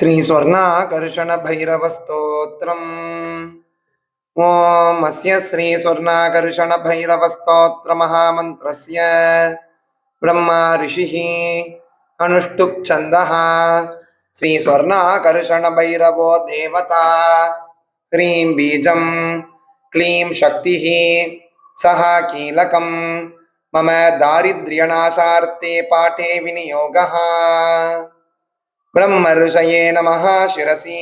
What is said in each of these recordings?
श्रीस्वर्णाकर्षणभैरवस्तोत्रम्। ॐ अस्य श्रीस्वर्णाकर्षणभैरवस्तोत्रमहामन्त्रस्य। ब्रह्मा ऋषिः अनुष्टुप् छन्दः श्रीस्वर्णाकर्षणभैरवो देवता। ह्रीं बीजं क्लीं शक्तिः। सः कीलकं मम दारिद्र्यनाशार्थे पाठे विनियोगः ब्रह्मऋषये नमः शिरसि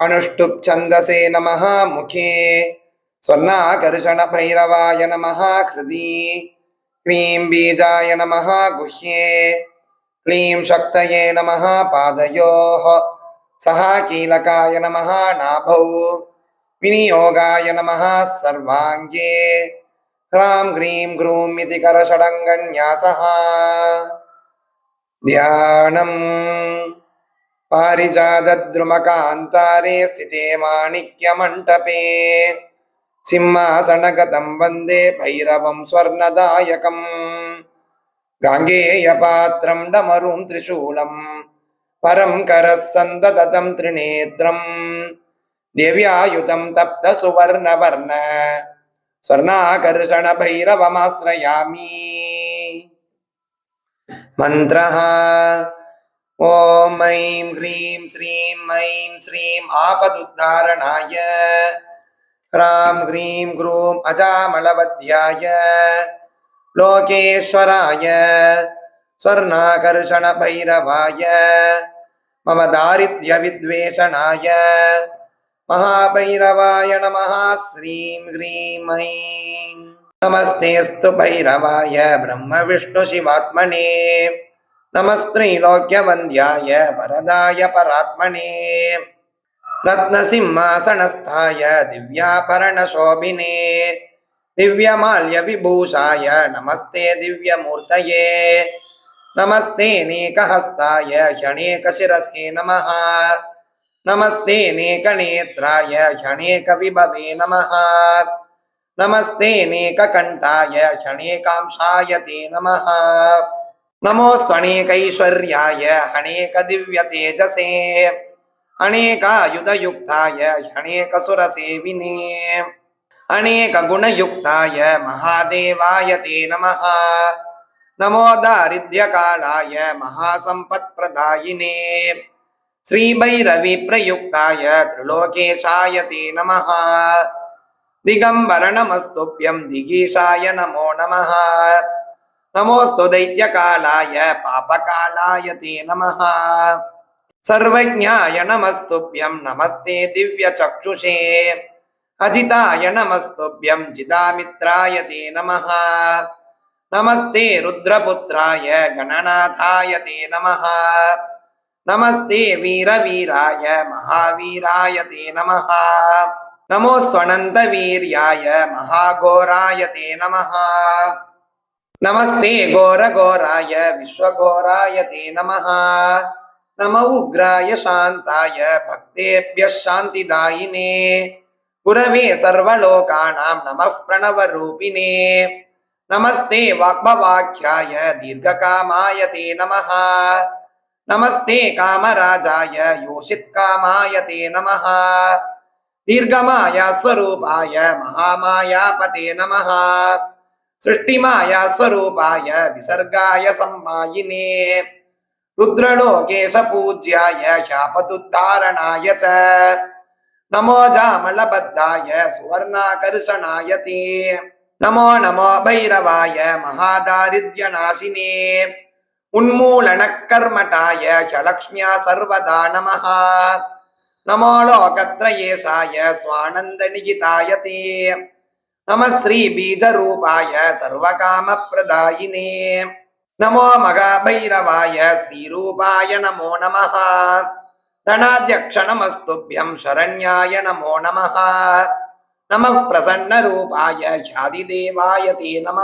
अनुष्टुप् छन्दसे नमः मुखे स्वर्णाकर्षणभैरवाय नमः हृदि क्लीं बीजाय नमः गुह्ये क्लीं शक्तये नमः पादयोः सः कीलकाय नमः नाभौ विनियोगाय नमः सर्वाङ्गे ह्रां ह्रीं ग्रूम् इति करषडङ्गन्यासः ध्यानम् पारिजातद्रुमकान्तारे स्थिते माणिक्यमण्टपे सिंहासनगतं वन्दे भैरवं स्वर्णदायकम् गाङ्गेयपात्रं डमरुं त्रिशूलं परं करः सन्ददतं त्रिनेत्रम् दिव्यायुतं तप्तसुवर्णवर्ण स्वर्णाकर्षणभैरवमाश्रयामि मन्त्रः ॐ ऐं ह्रीं श्रीं ऐं श्रीं आपदुद्धारणाय ह्रां ह्रीं ग्रूं अजामलवध्याय लोकेश्वराय स्वर्णाकर्षणभैरवाय मम दारिद्र्यविद्वेषणाय महाभैरवाय नमः श्रीं ह्रीं ऐं नमस्तेऽस्तु भैरवाय ब्रह्मविष्णुशिवात्मने नमस्त्रैलोक्यवन्द्याय वरदाय परात्मने। रत्नसिंहासनस्थाय दिव्याभरणशोभिने। दिव्यमाल्यविभूषाय नमस्ते दिव्यमूर्तये। नमस्ते नेकहस्ताय ह्यणेकशिरसे नमः। नमस्ते नेकनेत्राय ह्यणेकविभवे नमः। नमस्ते नेककण्ठाय ह्यणेकांशाय ते नमः। नमोऽस्त्वनेकैश्वर्याय हणेकदिव्यतेजसे अनेकायुधयुक्ताय ह्यणेकसुरसेविने अनेकगुणयुक्ताय महादेवाय ते नमः। नमो दारिद्र्यकालाय महासम्पत्प्रदायिने। श्रीभैरवीप्रयुक्ताय त्रिलोकेशाय ते नमः। திகம்பர நமஸ்துப்யம் திகீஷாய நமோ நம நமோஸ்து தைத்திய காலாய பாப காலாய தே நம சர்வஜாய நமஸ்துப்யம் நமஸ்தே திவ்ய சக்ஷுஷே அஜிதாய நமஸ்துப்யம் ஜிதாமித்ராய தே நம நமஸ்தே ருத்ரபுத்திராய கணநாதாய தே நம நமஸ்தே வீரவீராய மகாவீராய தே நம நமோஸ்வனந்த வீர்யாய மகாகோராய தே நமஹா நமஸ்தே கோர கோராய விஸ்வகோராய தே நமஹா நம உக்ராய சாந்தாய பக்தேபிய சாந்திதாயினே குரவே சர்வலோகானாம் நம பிரணவ ரூபினே நமஸ்தே வாக்பவாக்கியாய தீர்காமாய தே நமஹா நமஸ்தே காமராஜாய யோஷித் காமாய தே நமஹா नमः दीर्घमाया स्वरूपाय महामायापते नमः सृष्टिमाया स्वरूपाय विसर्गाय सम्मायिने रुद्रलोकेश पूज्याय ह्यापदुद्धारणाय च नमो जामलबद्धाय सुवर्णाकर्षणाय ते नमो नमो भैरवाय महादारिद्र्यनाशिने उन्मूलनकर्मटाय ह्यलक्ष्म्या सर्वदा नमः நமோ லோகத்ரயேஷாய சுவானந்த நிகிதாய தே நம ஸ்ரீ பீஜரூபாய சர்வகாம பிரதாயினே நமோ மகாபைரவாய ஸ்ரீரூபாய நமோ நம ரணாத்தியக்ஷ நமஸ்துபியம் சரண்யாய நமோ நம நம பிரசன்னரூபாய ஹியாதிதேவாய தே நம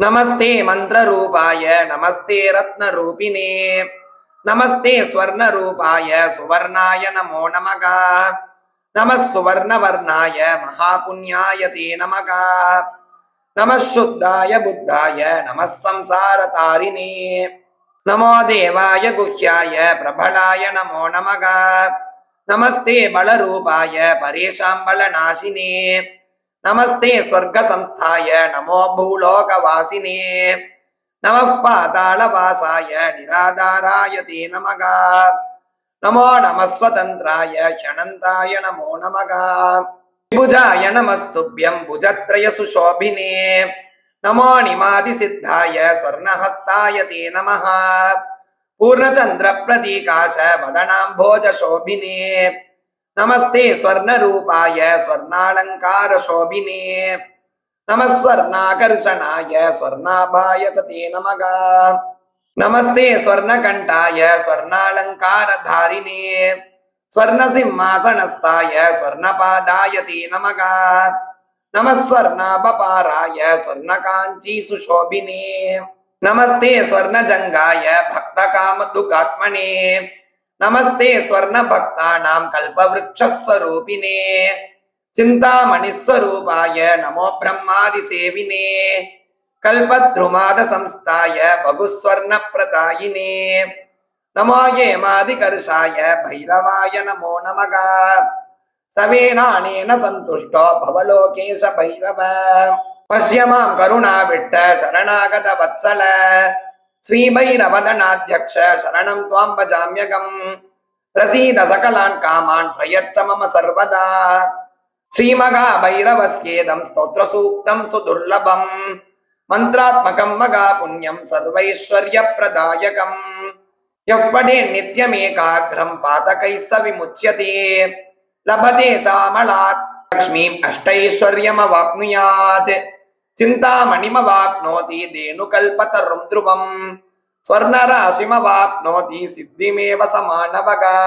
நமஸ்தே மந்திரரூபாய நமஸ்தே ரத்னரூபிணே நமஸ்தே ஸ்வர்ண ரூபாய சுவர்ணாய நமோ நமகா. நம சுவர்ணவர்ணாய மகாபுண்ணியாய தே நமகா. நம சுத்தாய புத்தாய நம சம்சார தாரிணே நமோ தேவாய குஹ்யாய பிரபலாய நமோ நமகா. நமஸ்தே பலரூபாய பரேஷாம்பல நாசினே. நமஸ்தே ஸ்வர்க சம்ஸ்தாய நமோ பூலோகவாசினே. நம பாதாளவாசாய நிராதாராய தே நமகா நமோ நமஸ்வதந்திராய ஹணந்தாய நமோ நமகா புஜாய நமஸ்துபியம் புஜத்ரய சுசோபினே. நமோ நிமாதிசித்தாய ஸ்வர்ணஹஸ்தாய தே நம பூர்ணச்சந்திர பிரதீகாச வதனாம்போஜ சோபினே. நமஸ்தே ஸ்வர்ணரூபாய ஸ்வர்ணாலங்கார சோபினே. नमः स्वर्णाकर्षणाय स्वर्णाभाय च ते नमः। नमस्ते स्वर्णकण्ठाय स्वर्णालङ्कारधारिणे, स्वर्णसिंहासनस्थाय स्वर्णपादाय ते नमः स्वर्णापपाराय स्वर्णकाञ्ची सुशोभिने, नमस्ते स्वर्णजङ्गाय भक्तकामदुगात्मने, नमस्ते स्वर्णभक्तानां कल्पवृक्षस्वरूपिणे சிந்தாமணிஸ்வரூபாய நமோ பிரம்மாதி சேவினே. கல்பத்ருமாத சம்ஸ்தாய பகுஸ்வர்ண பிரதாயினே நமோ ஏமாதிகருஷாய பைரவாய நமோ நமகா. சவேனானேன சந்துஷ்டோ பவலோகேஷ பைரவ. பஷ்யமாம் கருணாவிட்ட சரணாகத வத்சல. ஸ்ரீபைரவதனாத்தியக்ஷ சரணம் துவாம் பஜாமியகம். பிரசீத சகலான் காமான் பிரயச்ச மம சர்வதா. मम सर्वदा श्रीमगाभैरवस्येदं स्तोत्रसूक्तं सुदुर्लभम् मन्त्रात्मकं मगा पुण्यं सर्वैश्वर्यप्रदायकम् यः पठे नित्यमेकाग्रं पातकैः स विमुच्यते लभते चामलात् लक्ष्मीम् अष्टैश्वर्यमवाप्नुयात् चिन्तामणिमवाप्नोति धेनुकल्पतरुं ध्रुवम् स्वर्णराशिमवाप्नोति सिद्धिमेव समानवगा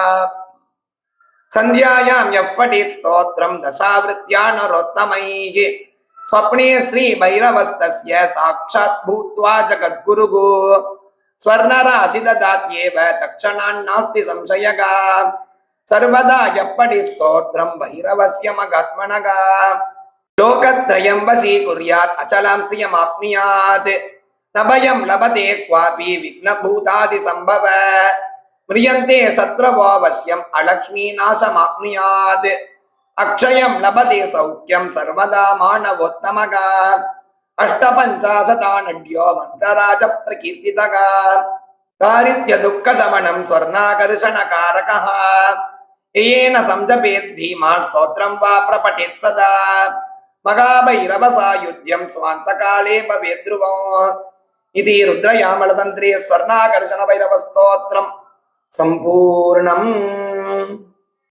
சந்தியாயாம் எப்படி ஸ்தோத்திரம் தசாவிருத்தியா நரோத்தமையே ஸ்வப்னே ஸ்ரீ பைரவஸ்தஸ்ய சாட்சாத் பூத்வா ஜகத்குருகு. ஸ்வர்ணராசி ததாத்யேவ தக்ஷணான் நாஸ்தி சம்சயகா. சர்வதா எப்படி ஸ்தோத்திரம் பைரவசிய மகாத்மனகா. லோகத்ரயம் வசீகுர்யாத் அச்சலாம் ஸ்ரீயமாப்னுயாத் நபயம் லபதே குவாபி விக்னபூதாதி சம்பவ. म्रियन्ते शत्रवो वश्यम् अलक्ष्मीनाशमाप्नुयात् अक्षयं लभते सौख्यं सर्वदा मानवोत्तमः अष्टपञ्चाशतानड्यो मन्त्रराजप्रकीर्तितः दारिद्र्यदुःखशमनं स्वर्णाकर्षणकारकः येन संजपेत् भीमान् स्तोत्रं वा प्रपठेत् सदा मगाभैरवसायुध्यं स्वान्तकाले भवेत् ध्रुवो इति रुद्रयामलतन्त्रे स्वर्णाकर्षणभैरवस्तोत्रम् सम्पूर्णम्